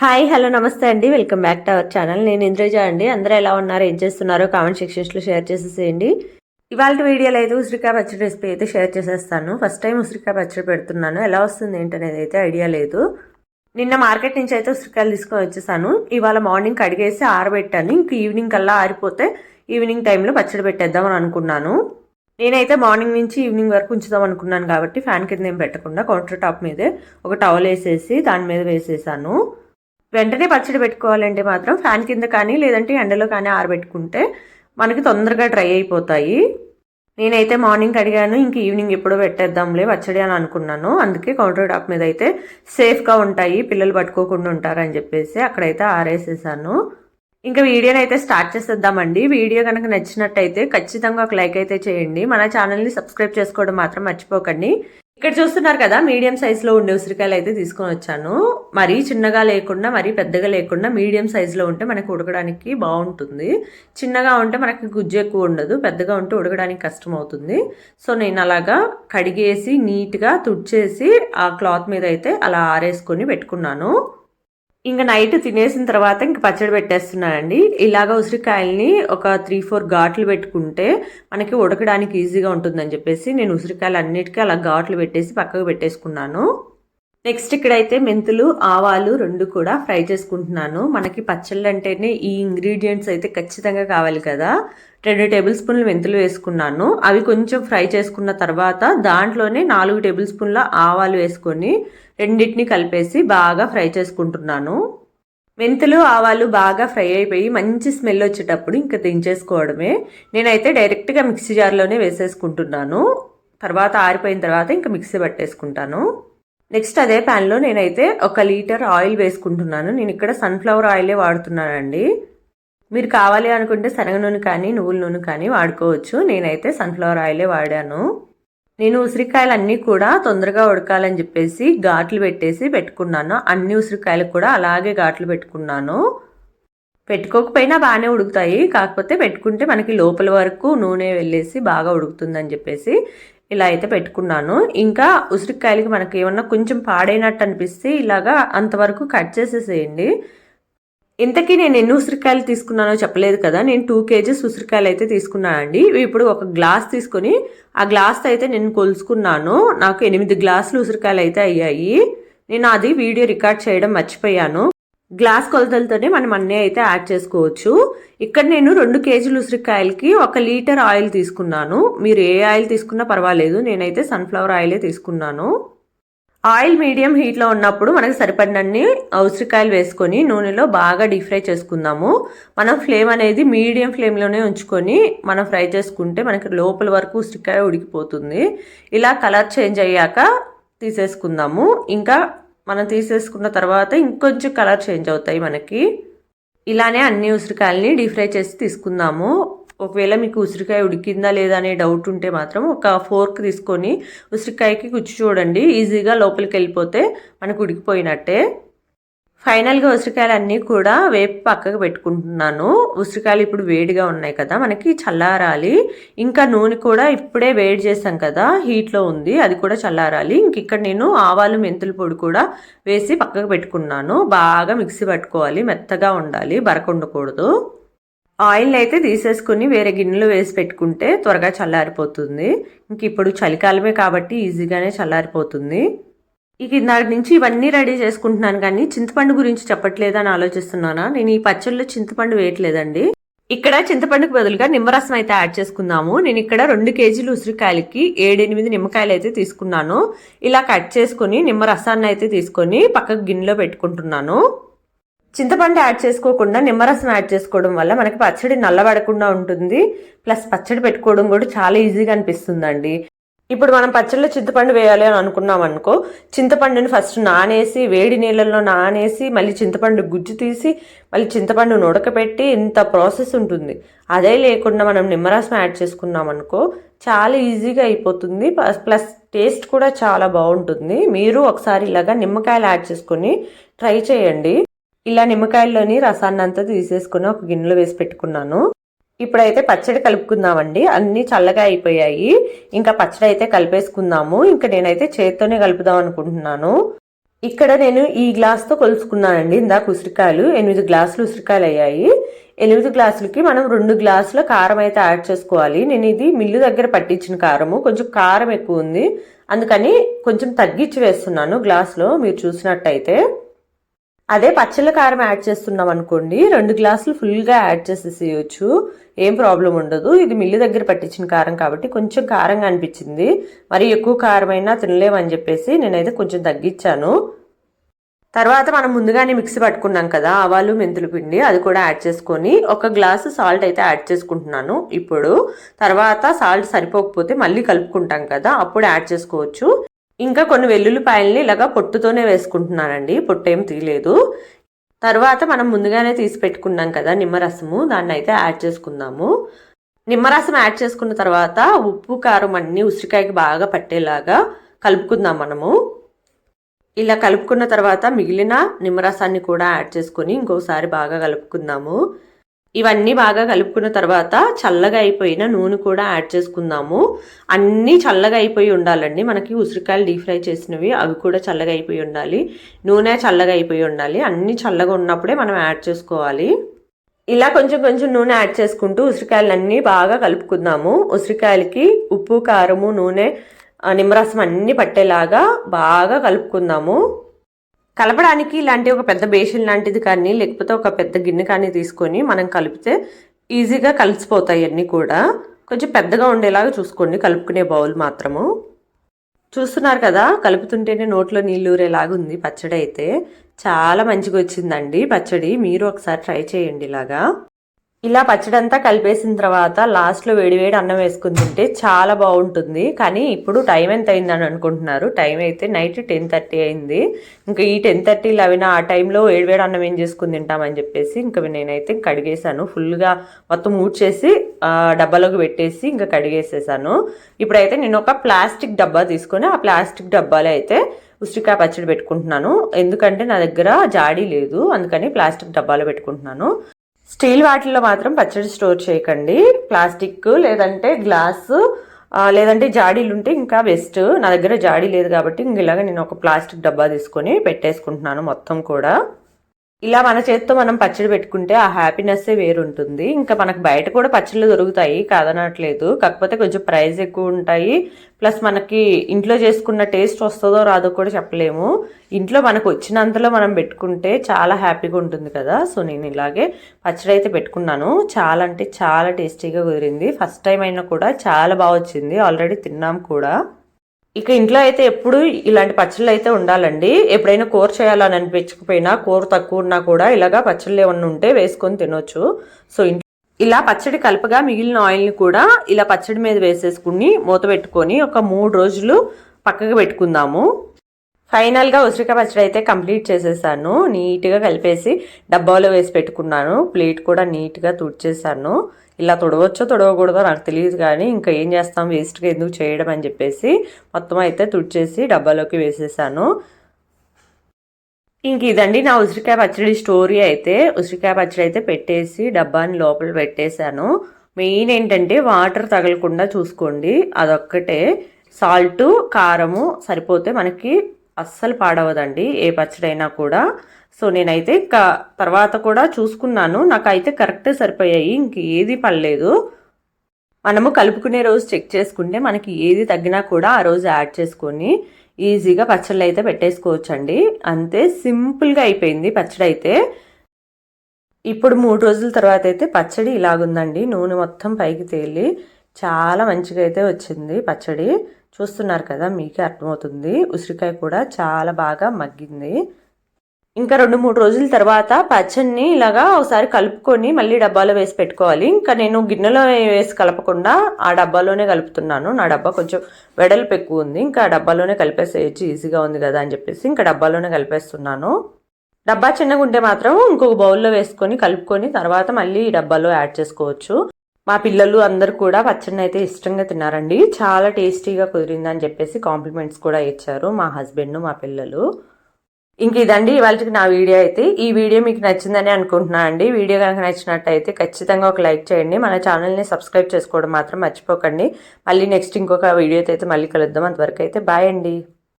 Hi hello నమస్తే అండి. Welcome back to our channel. నేను ఇంద్రజ అండి. అందరూ ఎలా ఉన్నారు? ఏం చేస్తున్నారో కామెంట్ సెక్షన్స్లో షేర్ చేసేసేయండి. ఇవాళ వీడియోలో అయితే ఉసిరికాయ పచ్చడి రెసిపీ అయితే షేర్ చేసేస్తాను. ఫస్ట్ టైం ఉసిరికాయ పచ్చడి పెడుతున్నాను. ఎలా వస్తుంది ఏంటనేది అయితే ఐడియా లేదు. నిన్న మార్కెట్ నుంచి అయితే ఉసిరికాయలు తీసుకొని వచ్చేసాను. ఇవాళ మార్నింగ్ కడిగేసి ఆరబెట్టాను. ఇంక ఈవినింగ్ కల్లా ఆరిపోతే ఈవినింగ్ టైంలో పచ్చడి పెట్టేద్దామని అనుకున్నాను. నేనైతే మార్నింగ్ నుంచి ఈవినింగ్ వరకు ఉంచుదాం అనుకున్నాను కాబట్టి ఫ్యాన్ కింద ఏం పెట్టకుండా కౌంటర్ టాప్ మీదే ఒక టవల్ వేసేసి దాని మీద వేసేసాను. వెంటనే పచ్చడి పెట్టుకోవాలంటే మాత్రం ఫ్యాన్ కింద కానీ లేదంటే ఎండలో కానీ ఆరబెట్టుకుంటే మనకి తొందరగా డ్రై అయిపోతాయి. నేనైతే మార్నింగ్ అడిగాను ఇంక ఈవినింగ్ ఎప్పుడో పెట్టేద్దాంలే పచ్చడి అని అనుకున్నాను. అందుకే కౌంటర్ టాప్ మీద అయితే సేఫ్గా ఉంటాయి పిల్లలు పట్టుకోకుండా ఉంటారని చెప్పేసి అక్కడైతే ఆరేసేసాను. ఇంకా వీడియోని అయితే స్టార్ట్ చేసేద్దామండి. వీడియో కనుక నచ్చినట్టయితే ఖచ్చితంగా ఒక లైక్ అయితే చేయండి. మన ఛానల్ని సబ్స్క్రైబ్ చేసుకోవడం మాత్రం మర్చిపోకండి. ఇక్కడ చూస్తున్నారు కదా మీడియం సైజులో ఉండే ఉసిరికాయలు అయితే తీసుకొని వచ్చాను. మరీ చిన్నగా లేకుండా మరీ పెద్దగా లేకుండా మీడియం సైజులో ఉంటే మనకి ఉడకడానికి బాగుంటుంది. చిన్నగా ఉంటే మనకి గుజ్జు ఎక్కువ ఉండదు పెద్దగా ఉంటే ఉడకడానికి కష్టం అవుతుంది. సో నేను అలాగా కడిగేసి నీట్గా తుడిచేసి ఆ క్లాత్ మీద అయితే అలా ఆరేసుకొని పెట్టుకున్నాను. ఇంకా నైట్ తినేసిన తర్వాత ఇంక పచ్చడి పెట్టేస్తున్నానండి. ఇలాగ ఉసిరికాయల్ని ఒక త్రీ ఫోర్ ఘాట్లు పెట్టుకుంటే మనకి ఉడకడానికి ఈజీగా ఉంటుందని చెప్పేసి నేను ఉసిరికాయలు అన్నిటికీ అలా ఘాట్లు పెట్టేసి పక్కకు పెట్టేసుకున్నాను. నెక్స్ట్ ఇక్కడైతే మెంతులు ఆవాలు రెండు కూడా ఫ్రై చేసుకుంటున్నాను. మనకి పచ్చళ్ళు అంటేనే ఈ ఇంగ్రీడియంట్స్ అయితే ఖచ్చితంగా కావాలి కదా. రెండు టేబుల్ స్పూన్లు మెంతులు వేసుకున్నాను. అవి కొంచెం ఫ్రై చేసుకున్న తర్వాత దాంట్లోనే నాలుగు టేబుల్ స్పూన్ల ఆవాలు వేసుకొని రెండింటిని కలిపేసి బాగా ఫ్రై చేసుకుంటున్నాను. మెంతులు ఆవాలు బాగా ఫ్రై అయిపోయి మంచి స్మెల్ వచ్చేటప్పుడు ఇంకా దించేసుకోవడమే. నేనైతే డైరెక్ట్గా మిక్సీ జార్లోనే వేసేసుకుంటున్నాను. తర్వాత ఆరిపోయిన తర్వాత ఇంకా మిక్సీ పట్టేసుకుంటాను. నెక్స్ట్ అదే ప్యాన్లో నేనైతే ఒక లీటర్ ఆయిల్ వేసుకుంటున్నాను. నేను ఇక్కడ సన్ఫ్లవర్ ఆయిలే వాడుతున్నానండి. మీరు కావాలి అనుకుంటే శనగ నూనె కానీ నువ్వుల నూనె కానీ వాడుకోవచ్చు. నేనైతే సన్ఫ్లవర్ ఆయిలే వాడాను. నేను ఉసిరికాయలు అన్నీ కూడా తొందరగా ఉడకాలని చెప్పేసి ఘాట్లు పెట్టేసి పెట్టుకున్నాను. అన్ని ఉసిరికాయలు కూడా అలాగే ఘాట్లు పెట్టుకున్నాను. పెట్టుకోకపోయినా బాగానే ఉడుకుతాయి. కాకపోతే పెట్టుకుంటే మనకి లోపల వరకు నూనె వెళ్ళేసి బాగా ఉడుకుతుందని చెప్పేసి ఇలా అయితే పెట్టుకున్నాను. ఇంకా ఉసిరికాయలకి మనకి ఏమన్నా కొంచెం పాడైనట్టు అనిపిస్తే ఇలాగా అంతవరకు కట్ చేసేసేయండి. ఇంతకీ నేను ఎన్ని ఉసిరికాయలు తీసుకున్నానో చెప్పలేదు కదా. నేను టూ కేజీస్ ఉసిరికాయలు అయితే తీసుకున్నానండి ఇప్పుడు ఒక గ్లాస్ తీసుకొని ఆ గ్లాస్ అయితే నేను కొలుసుకున్నాను. నాకు ఎనిమిది గ్లాసులు ఉసిరికాయలు అయితే అయ్యాయి. నేను అది వీడియో రికార్డ్ చేయడం మర్చిపోయాను. గ్లాస్ కొలతలతోనే మనం అన్నీ అయితే యాడ్ చేసుకోవచ్చు. ఇక్కడ నేను రెండు కేజీలు ఉసిరికాయలకి ఒక లీటర్ ఆయిల్ తీసుకున్నాను. మీరు ఏ ఆయిల్ తీసుకున్నా పర్వాలేదు. నేనైతే సన్ఫ్లవర్ ఆయిలే తీసుకున్నాను. ఆయిల్ మీడియం హీట్లో ఉన్నప్పుడు మనకు సరిపడినన్ని ఉసిరికాయలు వేసుకొని నూనెలో బాగా డీప్ ఫ్రై చేసుకుందాము. మనం ఫ్లేమ్ అనేది మీడియం ఫ్లేమ్లోనే ఉంచుకొని మనం ఫ్రై చేసుకుంటే మనకి లోపల వరకు ఉసిరికాయ ఉడికిపోతుంది. ఇలా కలర్ చేంజ్ అయ్యాక తీసేసుకుందాము. ఇంకా మనం తీసేసుకున్న తర్వాత ఇంకొంచెం కలర్ చేంజ్ అవుతాయి మనకి. ఇలానే అన్ని ఉసిరికాయలని డీప్ ఫ్రై చేసి తీసుకుందాము. ఒకవేళ మీకు ఉసిరికాయ ఉడికిందా లేదా అనే డౌట్ ఉంటే మాత్రం ఒక ఫోర్క్ తీసుకొని ఉసిరికాయకి గుచ్చి చూడండి. ఈజీగా లోపలికి వెళ్ళిపోతే మనకు ఉడికిపోయినట్టే. ఫైనల్గా ఉసిరికాయలు అన్నీ కూడా వేపు పక్కకు పెట్టుకుంటున్నాను. ఉసిరికాయలు ఇప్పుడు వేడిగా ఉన్నాయి కదా మనకి చల్లారాలి. ఇంకా నూనె కూడా ఇప్పుడే వేడి చేసాం కదా హీట్లో ఉంది అది కూడా చల్లారాలి. ఇంక ఇక్కడ నేను ఆవాలు మెంతుల పొడి కూడా వేసి పక్కకు పెట్టుకున్నాను. బాగా మిక్సీ పట్టుకోవాలి మెత్తగా ఉండాలి బరకుండకూడదు ఆయిల్ అయితే తీసేసుకుని వేరే గిన్నెలో వేసి పెట్టుకుంటే త్వరగా చల్లారిపోతుంది. ఇంక ఇప్పుడు చలికాలమే కాబట్టి ఈజీగానే చల్లారిపోతుంది. ఇక ఇందాక నుంచి ఇవన్నీ రెడీ చేసుకుంటున్నాను కానీ చింతపండు గురించి చెప్పట్లేదని ఆలోచిస్తున్నానా? నేను ఈ పచ్చళ్ళు చింతపండు వేయట్లేదండి. ఇక్కడ చింతపండుకు బదులుగా నిమ్మరసం అయితే యాడ్ చేసుకుందాము. నేను ఇక్కడ రెండు కేజీలు ఉసిరికాయలకి ఏడెనిమిది నిమ్మకాయలు అయితే తీసుకున్నాను. ఇలా కట్ చేసుకుని నిమ్మరసాన్ని అయితే తీసుకొని పక్కకు గిన్నెలో పెట్టుకుంటున్నాను. చింతపండు యాడ్ చేసుకోకుండా నిమ్మరసం యాడ్ చేసుకోవడం వల్ల మనకి పచ్చడి నల్లబడకుండా ఉంటుంది. ప్లస్ పచ్చడి పెట్టుకోవడం కూడా చాలా ఈజీగా అనిపిస్తుందండి. ఇప్పుడు మనం పచ్చళ్ళు చింతపండు వేయాలి అని అనుకున్నాం అనుకో చింతపండుని ఫస్ట్ నానేసి వేడి నీళ్ళల్లో నానేసి మళ్ళీ చింతపండు గుజ్జు తీసి మళ్ళీ చింతపండును ఉడకపెట్టి ఇంత ప్రాసెస్ ఉంటుంది. అదే లేకుండా మనం నిమ్మరసం యాడ్ చేసుకున్నాం అనుకో చాలా ఈజీగా అయిపోతుంది. ప్లస్ టేస్ట్ కూడా చాలా బాగుంటుంది. మీరు ఒకసారి ఇలాగా నిమ్మకాయలు యాడ్ చేసుకొని ట్రై చేయండి. ఇలా నిమ్మకాయల్లోని రసాన్ని అంతా తీసేసుకుని ఒక గిన్నెలో వేసి పెట్టుకున్నాను. ఇప్పుడైతే పచ్చడి కలుపుకుందామండి. అన్ని చల్లగా అయిపోయాయి. ఇంకా పచ్చడి అయితే కలిపేసుకుందాము. ఇంకా నేనైతే చేత్తోనే కలుపుదాం అనుకుంటున్నాను. ఇక్కడ నేను ఈ గ్లాస్తో కొలుసుకున్నానండి. ఇందాక ఉసిరికాయలు. ఎనిమిది గ్లాసులు ఉసిరికాయలు అయ్యాయి. ఎనిమిది గ్లాసులకి మనం రెండు గ్లాసుల కారం అయితే యాడ్ చేసుకోవాలి. నేను ఇది మిల్లు దగ్గర పట్టించిన కారము. కొంచెం కారం ఎక్కువ ఉంది. అందుకని కొంచెం తగ్గించి వేస్తున్నాను గ్లాస్లో. మీరు చూసినట్టయితే. అదే పచ్చళ్ళ కారం యాడ్ చేస్తున్నాం అనుకోండి రెండు గ్లాసులు ఫుల్గా యాడ్ చేసేసేయచ్చు. ఏం ప్రాబ్లం ఉండదు. ఇది మిల్లు దగ్గర పట్టించిన కారం కాబట్టి కొంచెం కారంగా అనిపించింది. మరి ఎక్కువ కారమైనా తినలేమని చెప్పేసి నేనైతే కొంచెం తగ్గించాను. తర్వాత మనం ముందుగానే మిక్సీ పట్టుకున్నాం కదా ఆవాలు మెంతులు పిండి అది కూడా యాడ్ చేసుకొని ఒక గ్లాసు సాల్ట్ అయితే యాడ్ చేసుకుంటున్నాను ఇప్పుడు. తర్వాత సాల్ట్ సరిపోకపోతే మళ్ళీ కలుపుకుంటాం కదా అప్పుడు యాడ్ చేసుకోవచ్చు. ఇంకా కొన్ని వెల్లుల్లిపాయల్ని ఇలాగా పొట్టుతోనే వేసుకుంటున్నానండి. పొట్టు ఏం తీయలేదు. తర్వాత మనం ముందుగానే తీసి పెట్టుకున్నాం కదా నిమ్మరసము దాన్ని అయితే యాడ్ చేసుకుందాము. నిమ్మరసం యాడ్ చేసుకున్న తర్వాత ఉప్పు కారం అన్నీ ఉసిరికాయకి బాగా పట్టేలాగా కలుపుకుందాం మనము. ఇలా కలుపుకున్న తర్వాత మిగిలిన నిమ్మరసాన్ని కూడా యాడ్ చేసుకొని ఇంకోసారి బాగా కలుపుకుందాము. ఇవన్నీ బాగా కలుపుకున్న తర్వాత చల్లగా అయిపోయిన నూనె కూడా యాడ్ చేసుకుందాము. అన్నీ చల్లగా అయిపోయి ఉండాలండి. మనకి ఉసిరికాయలు డీప్ ఫ్రై చేసినవి అవి కూడా చల్లగా అయిపోయి ఉండాలి. నూనె చల్లగా అయిపోయి ఉండాలి. అన్నీ చల్లగా ఉన్నప్పుడే మనం యాడ్ చేసుకోవాలి. ఇలా కొంచెం కొంచెం నూనె యాడ్ చేసుకుంటూ ఉసిరికాయలన్నీ బాగా కలుపుకుందాము. ఉసిరికాయలకి ఉప్పు కారము నూనె నిమ్మరసం అన్నీ పట్టేలాగా బాగా కలుపుకుందాము. కలపడానికి ఇలాంటి ఒక పెద్ద బేషన్ లాంటిది కానీ లేకపోతే ఒక పెద్ద గిన్నె కానీ తీసుకొని మనం కలిపితే ఈజీగా కలిసిపోతాయి అన్నీ కూడా. కొంచెం పెద్దగా ఉండేలాగా చూసుకోండి కలుపుకునే బౌల్ మాత్రము. చూస్తున్నారు కదా కలుపుతుంటేనే నోట్లో నీళ్ళు ఊరేలాగుంది పచ్చడి అయితే చాలా మంచిగా వచ్చిందండి పచ్చడి. మీరు ఒకసారి ట్రై చేయండి ఇలాగా. ఇలా పచ్చడంతా కలిపేసిన తర్వాత లాస్ట్లో వేడివేడి అన్నం వేసుకుని తింటే చాలా బాగుంటుంది. కానీ ఇప్పుడు టైం ఎంత అయిందని అనుకుంటున్నారు. టైం అయితే నైట్ టెన్ థర్టీ అయింది. ఇంకా ఈ టెన్ థర్టీ లెవెన్ ఆ టైంలో వేడివేడి అన్నం ఏం చేసుకుని తింటామని చెప్పేసి ఇంకా నేనైతే కడిగేశాను. ఫుల్గా మొత్తం మూడ్చేసి డబ్బాలోకి పెట్టేసి ఇంకా కడిగేసేసాను. ఇప్పుడైతే నేను ఒక ప్లాస్టిక్ డబ్బా తీసుకొని ఆ ప్లాస్టిక్ డబ్బాలో అయితే ఉసిరికాయ పచ్చడి పెట్టుకుంటున్నాను. ఎందుకంటే నా దగ్గర జాడీ లేదు. అందుకని ప్లాస్టిక్ డబ్బాలో పెట్టుకుంటున్నాను. స్టీల్ వాటిల్లో మాత్రం పచ్చడి స్టోర్ చేయకండి. ప్లాస్టిక్ లేదంటే గ్లాసు లేదంటే జాడీలు ఉంటే ఇంకా బెస్ట్. నా దగ్గర జాడీ లేదు కాబట్టి ఇంక ఇలాగ నేను ఒక ప్లాస్టిక్ డబ్బా తీసుకొని పెట్టేసుకుంటున్నాను మొత్తం కూడా. ఇలా మన చేతితో మనం పచ్చడి పెట్టుకుంటే ఆ హ్యాపీనెస్సే వేరుంటుంది. ఇంకా మనకు బయట కూడా పచ్చళ్ళు దొరుకుతాయి కాదనట్లేదు. కాకపోతే కొంచెం ప్రైస్ ఎక్కువ ఉంటాయి. ప్లస్ మనకి ఇంట్లో చేసుకున్న టేస్ట్ వస్తుందో రాదో కూడా చెప్పలేము. ఇంట్లో మనకు వచ్చినంతలో మనం పెట్టుకుంటే చాలా హ్యాపీగా ఉంటుంది కదా. సో నేను ఇలాగే పచ్చడి అయితే పెట్టుకున్నాను. చాలా అంటే చాలా టేస్టీగా కుదిరింది. ఫస్ట్ టైం అయినా కూడా చాలా బాగా వచ్చింది. ఆల్రెడీ తిన్నాం కూడా. ఇక ఇంట్లో అయితే ఎప్పుడు ఇలాంటి పచ్చళ్ళు అయితే ఉండాలండి. ఎప్పుడైనా కూర చేయాలని అనిపించకపోయినా కూర తక్కువ ఉన్నా కూడా ఇలాగా పచ్చళ్ళు ఏమన్నా ఉంటే వేసుకొని తినొచ్చు. సో ఇలా పచ్చడి కలపగా మిగిలిన ఆయిల్ని కూడా ఇలా పచ్చడి మీద వేసేసుకుని మూత పెట్టుకొని ఒక మూడు రోజులు పక్కకు పెట్టుకుందాము. ఫైనల్గా ఉసిరికాయ పచ్చడి అయితే కంప్లీట్ చేసేసాను. నీట్గా కలిపేసి డబ్బాలో వేసి పెట్టుకున్నాను. ప్లేట్ కూడా నీట్గా తుడిచేసాను. ఇలా తొడవచ్చో తొడవకూడదో నాకు తెలియదు కానీ ఇంకా ఏం చేస్తాం? వేస్ట్గా ఎందుకు చేయడం అని చెప్పేసి మొత్తం అయితే తుడిచేసి డబ్బాలోకి వేసేసాను. ఇంక ఇదండి నా ఉసిరికాయ పచ్చడి స్టోరీ అయితే. ఉసిరికాయ పచ్చడి అయితే పెట్టేసి డబ్బాని లోపల పెట్టేశాను. మెయిన్ ఏంటంటే వాటర్ తగలకుండా చూసుకోండి. అదొక్కటే. సాల్ట్ కారము సరిపోతే మనకి అస్సలు పాడవదండి ఏ పచ్చడైనా కూడా. సో నేనైతే క తర్వాత కూడా చూసుకున్నాను. నాకైతే కరెక్ట్ సరిపోయాయి ఇంక ఏది పడలేదు. మనము కలుపుకునే రోజు చెక్ చేసుకుంటే మనకి ఏది తగ్గినా కూడా ఆ రోజు యాడ్ చేసుకొని ఈజీగా పచ్చళ్ళు అయితే పెట్టేసుకోవచ్చండి. అంతే సింపుల్గా అయిపోయింది పచ్చడి అయితే ఇప్పుడు మూడు రోజుల తర్వాత అయితే పచ్చడి ఇలాగుందండి. నూనె మొత్తం పైకి తేలి చాలా మంచిగా అయితే వచ్చింది పచ్చడి. చూస్తున్నారు కదా మీకే అర్థమవుతుంది. ఉసిరికాయ కూడా చాలా బాగా మగ్గింది. ఇంకా రెండు మూడు రోజుల తర్వాత పచ్చడిని ఇలాగా ఒకసారి కలుపుకొని మళ్ళీ డబ్బాలో వేసి పెట్టుకోవాలి. ఇంకా నేను గిన్నెలో వేసి కలపకుండా ఆ డబ్బాలోనే కలుపుతున్నాను. నా డబ్బా కొంచెం వెడల్పు ఎక్కువ ఉంది. ఇంకా ఆ డబ్బాలోనే కలిపేసేయచ్చు ఈజీగా ఉంది కదా అని చెప్పేసి ఇంకా డబ్బాలోనే కలిపేస్తున్నాను. డబ్బా చిన్నగా ఉంటే మాత్రం ఇంకొక బౌల్లో వేసుకొని కలుపుకొని తర్వాత మళ్ళీ ఈ డబ్బాలో యాడ్ చేసుకోవచ్చు. మా పిల్లలు అందరు కూడా పచ్చడిని అయితే ఇష్టంగా తిన్నారండి. చాలా టేస్టీగా కుదిరిందని చెప్పేసి కాంప్లిమెంట్స్ కూడా ఇచ్చారు మా హస్బెండ్ మా పిల్లలు. ఇంక ఇదండి ఇవాళకి నా వీడియో అయితే. ఈ వీడియో మీకు నచ్చిందని అనుకుంటున్నాను అండి. వీడియో కనుక నచ్చినట్టయితే ఖచ్చితంగా ఒక లైక్ చేయండి. మన ఛానల్ని సబ్స్క్రైబ్ చేసుకోవడం మాత్రం మర్చిపోకండి. మళ్ళీ నెక్స్ట్ ఇంకొక వీడియోతో అయితే మళ్ళీ కలుద్దాం. అంతవరకు అయితే బాయ్ అండి.